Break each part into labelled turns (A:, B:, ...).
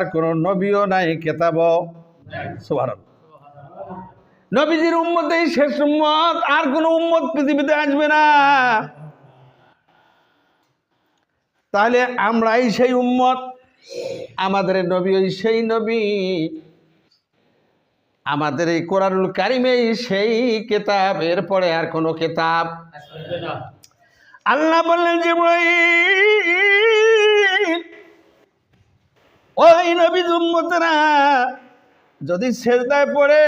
A: আর নবীও নাই কেতাব নবীজির শেষ উম্মত, আর উম্মত পৃথিবীতে আসবে না। তাহলে আমরাই সেই উম্মত, আমাদের নবী ওই সেই নবী, আমাদের এই কোরআনুল কারিমেই সেই কেতাব, এরপরে আর কোনো কেতাব আল্লাহ বললেন যে ওই নবী উম্মতেরা, যদি সেজদায় পড়ে,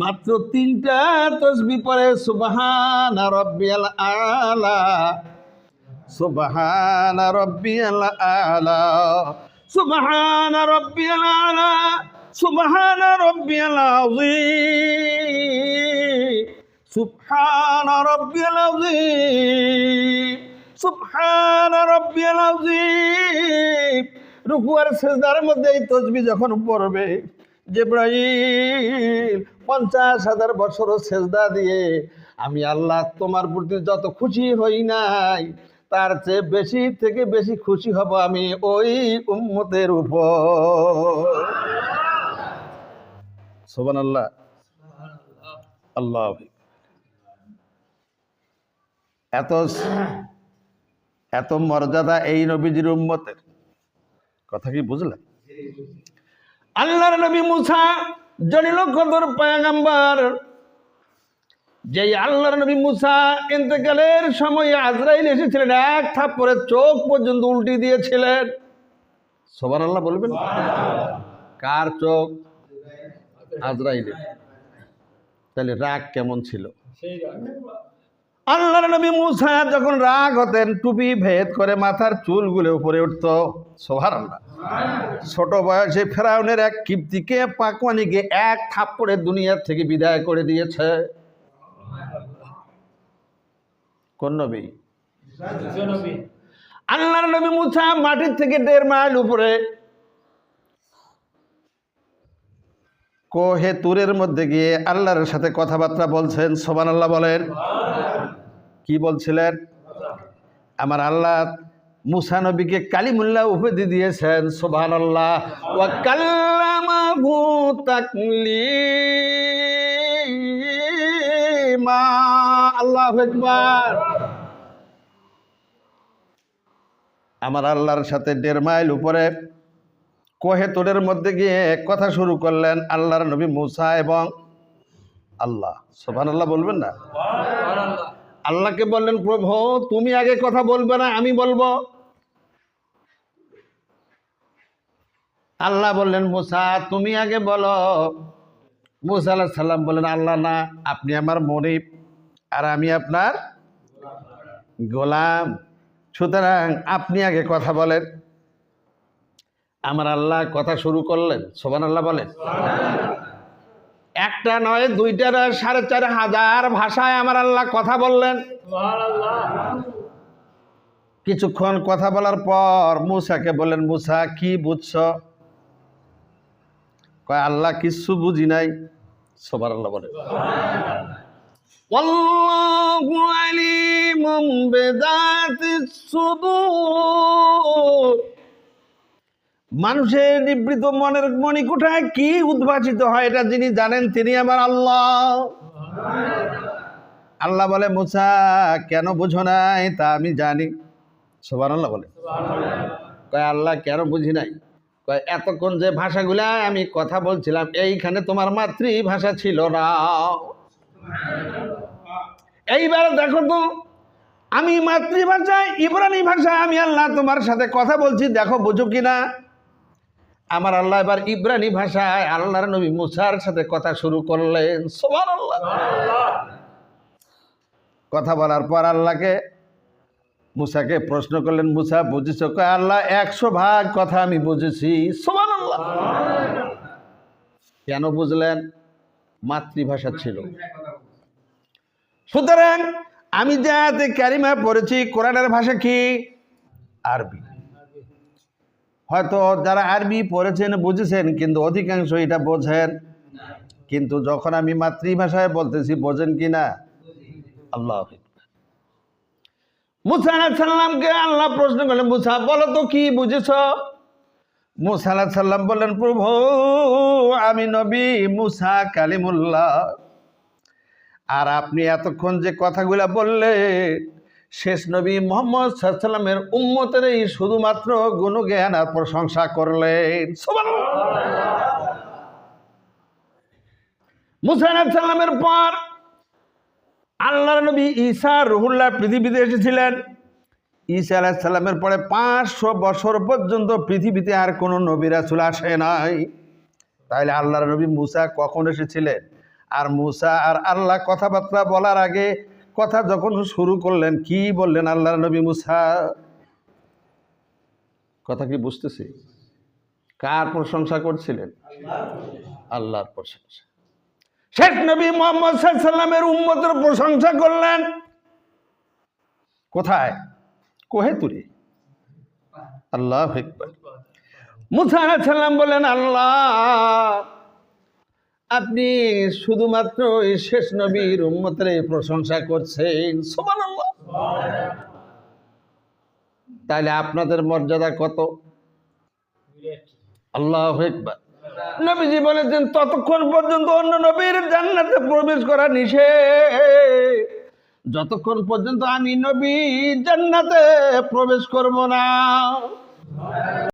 A: মাত্র তিনটা তসবি পড়ে, সুবহান রব্বিয়াল আলা, সুবহান রব্বিয়াল আলা, সুবহান রব্বিয়াল আলা, সুবহান রব্বিয়াল আযীম, সুবহান রব্বিয়াল আযীম, সুবহান রব্বিয়াল আযীম। রুকু আর সেজদার মধ্যে এই তসবি যখন পড়বে, জেব্রাইল পঞ্চাশ হাজার বছর সেজদা দিয়ে, আমি আল্লাহ তোমার প্রতি যত খুশি হই নাই, তার চেয়ে বেশি থেকে বেশি খুশি হব আমি ওই উম্মতের উপর। সোবান আল্লাহ আল্লাহ এত এত মর্যাদা এই নবীজির উম্মতের। কথা কি বুঝলেন? আল্লাহর নবী মুসা জনিল কদর পায়গাম্বার যেই আল্লাহর নবী মুসা ইন্তেকালের সময় আজরাইল এসেছিলেন এক থাপ্পড়ে চোখ পর্যন্ত উল্টি দিয়েছিলেন। সবার আল্লাহ বলবেন? কার চোখ? আজরাইলের। তাহলে রাগ কেমন ছিল? আল্লাহর নবী মুসা যখন রাগ হতেন, টুপি ভেদ করে মাথার চুলগুলো উপরে উঠত। সোহার আল্লাহ ছোট বয়সে ফেরাউনের এক কিপ্তিকে পাকওয়ানিকে এক থাপ্পড়ে দুনিয়ার থেকে বিদায় করে দিয়েছে। কোন নবী? আল্লাহর নবী মুসা মাটির থেকে দেড় মাইল উপরে। কোহে তুরের মধ্যে গিয়ে আল্লাহর সাথে কথাবার্তা বলছেন সোবান আল্লাহ বলেন। কি বলছিলেন? আমার আল্লাহ মুসা নবীকে কালিমুল্লাহ উপাধি দিয়েছেন সোবান আল্লাহ ওয়া কাল্লামাহু তাকলিমা। আল্লাহু আমার আল্লাহর সাথে দেড় মাইল উপরে কোহেতুরের মধ্যে গিয়ে কথা শুরু করলেন আল্লাহর নবী মুসা এবং আল্লাহ। সোভান আল্লাহ বলবেন না? আল্লাহকে বললেন, প্রভু, তুমি আগে কথা বলবে না, আমি বলব। আল্লাহ বললেন, মুসা, তুমি আগে বলো। মুসা আল্লাহ সাল্লাম বললেন, আল্লাহ না, আপনি আমার মনিব, আর আমি আপনার গোলাম। সুতরাং আপনি আগে কথা বলেন। আমার আল্লাহ কথা শুরু করলেন সোবান আল্লাহ বলেন। একটা নয় দুইটা নয় সাড়ে চার হাজার ভাষায় আমার আল্লাহ কথা বললেন কিছুক্ষণ কথা বলার পর মুসাকে বললেন মুসা কি বুঝছ কয় আল্লাহ কিচ্ছু বুঝি নাই সবার আল্লাহ বলে والله عليم بذات الصدور মানুষের নিবৃত মনের মণিকোঠায় কি উদ্ভাসিত হয় এটা যিনি জানেন তিনি আমার আল্লাহ। আল্লাহ বলে, মুসা, কেন বুঝো নাই তা আমি জানি। সবার আল্লাহ বলে। কয়, আল্লাহ কেন বুঝি নাই? কয়, এতক্ষণ যে ভাষাগুলা আমি কথা বলছিলাম, এইখানে তোমার মাতৃভাষা ছিল না। এইবার দেখো তো, আমি মাতৃভাষায় ইব্রানি ভাষায় আমি আল্লাহ তোমার সাথে কথা বলছি, দেখো বুঝো কিনা। আমার আল্লাহ এবার ইব্রানি ভাষায় আল্লাহর নবী মুসার সাথে কথা শুরু করলেন। সোমান আল্লাহ কথা বলার পর আল্লাহকে, মুসাকে প্রশ্ন করলেন, মুসা, বুঝেছ? আল্লাহ, একশো ভাগ কথা আমি বুঝেছি। সোমান আল্লাহ কেন বুঝলেন? মাতৃভাষা ছিল। সুতরাং আমি যাতে ক্যারিমা পড়েছি, কোরআনের ভাষা কি? আরবি। হয়তো যারা আরবি পড়েছেন, বুঝেছেন, কিন্তু অধিকাংশ এটা বোঝেন। কিন্তু যখন আমি মাতৃভাষায় বলতেছি, বোঝেন কি না? আল্লাহ মুসা আলাহিসাল্লামকে আল্লাহ প্রশ্ন করলেন, মুসা, বলো তো কি বুঝেছ? মুসা সাল্লাম বললেন, প্রভু, আমি নবী মুসা কালিমুল্লাহ। আর আপনি এতক্ষণ যে কথাগুলা বললেন শেষ নবী মোহাম্মদ সাল্লামের উম্মতের এই শুধুমাত্র গুণজ্ঞান আর প্রশংসা করলেন। মুসা আলাহ পর আল্লাহর নবী ঈসা, রহুল্লাহ পৃথিবীতে এসেছিলেন। ঈসা আলাহ সাল্লামের পরে পাঁচশো বছর পর্যন্ত পৃথিবীতে আর কোনো নবী রাসুল আসে নাই। তাহলে আল্লাহর নবী মুসা কখন এসেছিলেন? আর মুসা আর আল্লাহ কথাবার্তা বলার আগে কথা যখন শুরু করলেন, কি বললেন আল্লাহর নবী মুসা? কথা কি বুঝতেছি? কার প্রশংসা করছিলেন? আল্লাহর প্রশংসা। শেখ নবী মোহাম্মদ সাল্লামের উম্মতের প্রশংসা করলেন। কোথায়? কোহে তুরে আল্লাহ মুসা সাল্লাম বলেন আল্লাহ আপনি শুধুমাত্র শেষ নবীর উম্মতের প্রশংসা করছেন। সুবহানাল্লাহ। তাহলে আপনাদের মর্যাদা কত? আল্লাহ নবীজি বলেছেন, ততক্ষণ পর্যন্ত অন্য নবীর জান্নাতে প্রবেশ করা নিষেধ। যতক্ষণ পর্যন্ত আমি নবী জান্নাতে প্রবেশ করব না।